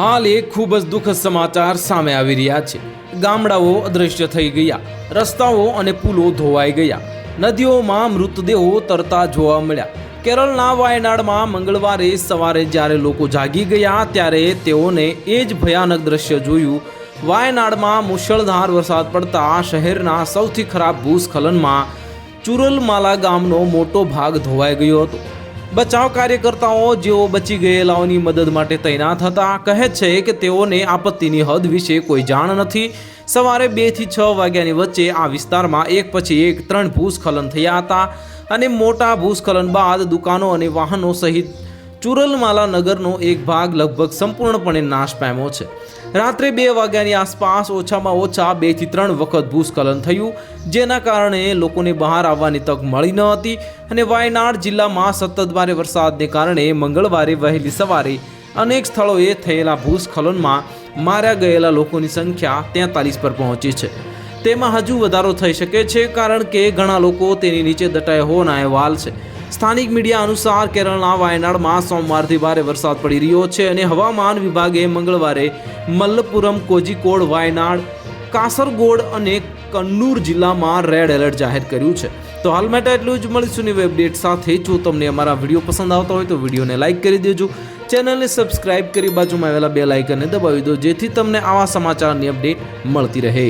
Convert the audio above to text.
હાલ એક ખૂબ જ દુઃખદ સમાચાર સામે આવી રહ્યા છે. ગામડાઓ અદૃશ્ય થઈ ગયા, રસ્તાઓ અને પુલો ધોવાઈ ગયા, નદીઓમાં મૃતદેહો તરતા જોવા મળ્યા. કેરળના વાયનાડમાં મંગળવારે સવારે જ્યારે લોકો જાગી ગયા ત્યારે તેઓને એ જ ભયાનક દ્રશ્ય જોયું. વાયનાડમાં મુશળધાર વરસાદ પડતા શહેરના સૌથી ખરાબ ભૂસ્ખલનમાં ચુરલમાલા ગામનો મોટો ભાગ ધોવાઈ ગયો હતો. બચાવ કાર્યકર્તાઓ જેઓ બચી ગયેલાઓની મદદ માટે તૈનાત હતા, કહે છે કે તેઓને આપત્તિની હદ વિશે કોઈ જાણ નથી. સવારે બેથી છ વાગ્યાની વચ્ચે આ વિસ્તારમાં એક પછી એક ત્રણ ભૂસ્ખલન થયા હતા અને મોટા ભૂસ્ખલન બાદ દુકાનો અને વાહનો સહિત ચુરલમાલા નગરનો એક ભાગ લગભગ સંપૂર્ણપણે નાશ પામ્યો છે. રાત્રે બે વાગ્યાની આસપાસ ઓછામાં ઓછા બેથી ત્રણ વખત ભૂસ્ખલન થયું, જેના કારણે લોકોને બહાર આવવાની તક મળી ન હતી અને વાયનાડ જિલ્લામાં સતત ભારે વરસાદને કારણે મંગળવારે વહેલી સવારે અનેક સ્થળોએ થયેલા ભૂસ્ખલનમાં માર્યા ગયેલા લોકોની સંખ્યા તેતાલીસ પર પહોંચી છે. તેમાં હજુ વધારો થઈ શકે છે કારણ કે ઘણા લોકો તેની નીચે દટાયા હોવાના અહેવાલ છે. સ્થાનિક મીડિયા અનુસાર કેરળના વાયનાડમાં સોમવારથી ભારે વરસાદ પડી રહ્યો છે અને હવામાન વિભાગે મંગળવારે મલ્લપુરમ, કોઝિકોડ, વાયનાડ, કાસરગોડ અને કન્નૂર જિલ્લામાં રેડ એલર્ટ જાહેર કર્યું છે. તો હાલ માટે એટલું જ. મળીશું નવી અપડેટ સાથે. જો તમને અમારા વીડિયો પસંદ આવતા હોય તો વિડીયોને લાઇક કરી દેજો. ચેનલને સબસ્ક્રાઇબ કરી બાજુમાં આવેલા બે લાઇકનને દબાવી દો જેથી તમને આવા સમાચારની અપડેટ મળતી રહે.